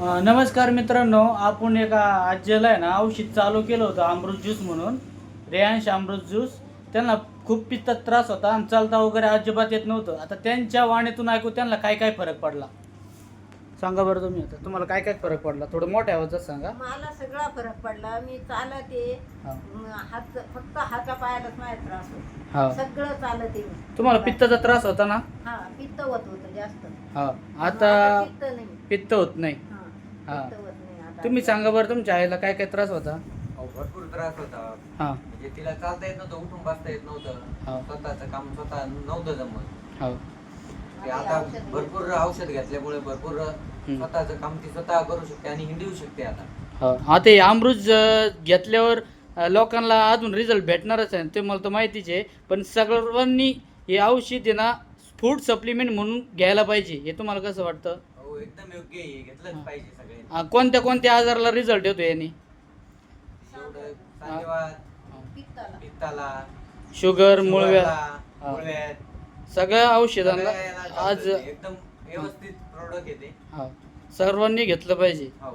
नमस्कार मित्रांनो आपण एका आज्याला आहे ना औषध चालू केलं होतं अमृत ज्यूस म्हणून. रेयांश अमृत ज्यूस. त्यांना खूप पित्तात त्रास होता आणि चालता वगैरे अजिबात येत नव्हतं. आता त्यांच्या वाणीतून ऐकू त्यांना काय काय फरक पडला? सांगा बरं तुम्ही आता. तुम्हाला काय काय फरक पडला? थोडं मोठ्या आवाजात सांगा. मला सगळा फरक पडला. मी चालते. हा. हात फक्त हाता पायालाच माझा त्रास होतो. हा. सगळं चालते मी. तुम्हाला पित्ताचा त्रास होता ना? हा पित्त होत होतं जास्त. हा. आता पित्त नाही. पित्त होत नाही. हा. पित्त होत नाही आता तुम्ही सांगा बरं तुमच्या आईला काय काय त्रास होता? अहो, भरपूर त्रास होता. हा. म्हणजे तिला चालता येत नव्हतं उठून बसता येत हा. नव्हतं स्वतःचं काम स्वतः नव्हतं जमत. हा. ते आता औषध भरपूर औषध घेतल्यामुळे भरपूर स्वतःचं काम ती स्वतः करू शकते आणि हिंडू शकते आता. हा. आता हे अमृत ज- घेतल्यावर अ, लोकांना अजून रिझल्ट भेटणारच आहे. ते मला तर माहितीच आहे. पण सर्वांनी हे औषध आहे ना फूड सप्लिमेंट म्हणून घ्यायला पाहिजे. हे तुम्हाला कसं वाटतं? एकदम योग्य आहे घेतलंच पाहिजे सगळे कोणत्या कोणत्या आजाराला रिझल्ट येतो याने? एवढं सांधेवात पित्ताला. पित्ताला शुगर हा. मुळव्याध सगळ्या औषधांना सगळ्या याला आज चालतं ते. एकदम व्यवस्थित प्रोडक्ट येते. हा. सर्वांनी घेतलं पाहिजे. हो.